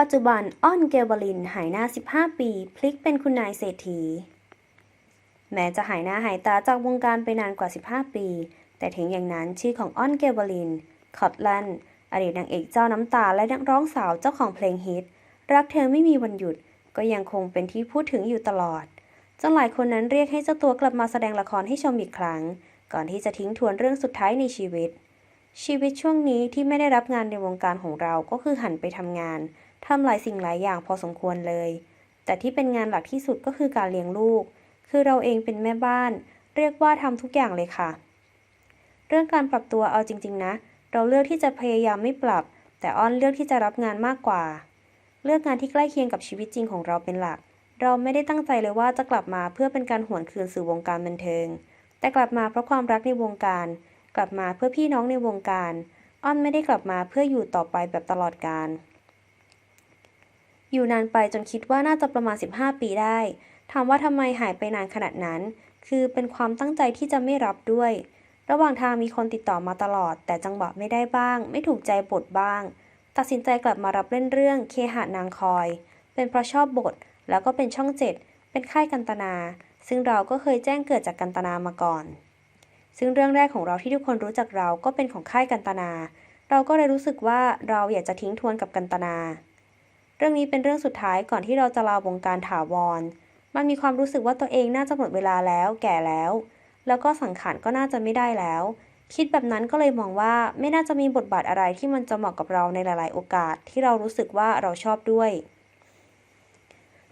ปัจจุบันอ้อนเกลบลินหายหน้า 15 ปี พลิกเป็นคุณนายเศรษฐี แม้จะหายหน้าหายตาจากวงการไปนานกว่า 15 ปี แต่ถึงอย่างนั้นชื่อของอ้อนเกลบลินคอตแลนด์อดีตนางเอกเจ้าน้ำตาและนักร้องสาวเจ้าของเพลงฮิต รักเธอไม่มีวันหยุด ก็ยังคงเป็นที่พูดถึงอยู่ตลอดจนหลายคนนั้นเรียกให้เจ้าตัวกลับมาแสดงละครให้ชมอีกครั้ง ก่อนที่จะทิ้งทวนเรื่องสุดท้ายในชีวิต ชีวิตช่วงนี้ที่ไม่ได้รับงานในวงการของเราก็คือหันไปทำงานทำหลายสิ่งหลายอย่างพอสมควรเลย แต่ที่เป็นงานหลักที่สุดก็คือการเลี้ยงลูก คือเราเองเป็นแม่บ้าน เรียกว่าทำทุกอย่างเลยค่ะ เรื่องการปรับตัวเอาจริง ๆ นะ เราเลือกที่จะพยายามไม่ปรับ แต่อ้อนเลือกที่จะรับงานมากกว่า เลือกงานที่ใกล้เคียงกับชีวิตจริงของเราเป็นหลัก เราไม่ได้ตั้งใจเลยว่าจะกลับมาเพื่อเป็นการหวนคืนสู่วงการบันเทิง แต่กลับมาเพราะความรักในวงการ กลับมาเพื่อพี่น้องในวงการ อ้อนไม่ได้กลับมาเพื่ออยู่ต่อไปแบบตลอดกาลอยู่นานไปจนคิดว่าน่าจะประมาณ 15 ปีได้ ถามว่าทำไมหายไปนานขนาดนั้น คือเป็นความตั้งใจที่จะไม่รับด้วย ระหว่างทางมีคนติดต่อมาตลอด แต่จังหวะไม่ได้บ้าง ไม่ถูกใจบทบ้าง ตัดสินใจกลับมารับเล่นเรื่องเคหะนางคอย เป็นเพราะชอบบท แล้วก็เป็นช่องเจ็ดเป็นค่ายกันตนา ซึ่งเราก็เคยแจ้งเกิดจากกันตนามาก่อน ซึ่งเรื่องแรกของเราที่ทุกคนรู้จักเราก็เป็นของค่ายกันตนา เราก็เลยรู้สึกว่าเราอยากจะทิ้งทวนกับกันตนา เรื่องนี้เป็นเรื่องสุดท้ายก่อนที่เราจะลาวงการถาวร มันมีความรู้สึกว่าตัวเองน่าจะหมดเวลาแล้ว แก่แล้ว แล้วก็สังขารก็น่าจะไม่ได้แล้ว คิดแบบนั้นก็เลยมองว่าไม่น่าจะมีบทบาทอะไรที่มันจะเหมาะกับเราในหลาย ๆ โอกาสที่เรารู้สึกว่าเราชอบด้วย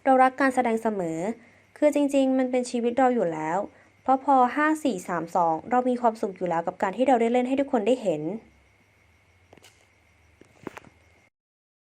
เรารักการแสดงเสมอ คือจริง ๆ มันเป็นชีวิตเราอยู่แล้ว เพราะพอ 5 4 3 2 เรามีความสุขอยู่แล้วกับการที่เราได้เล่นให้ทุกคนได้เห็น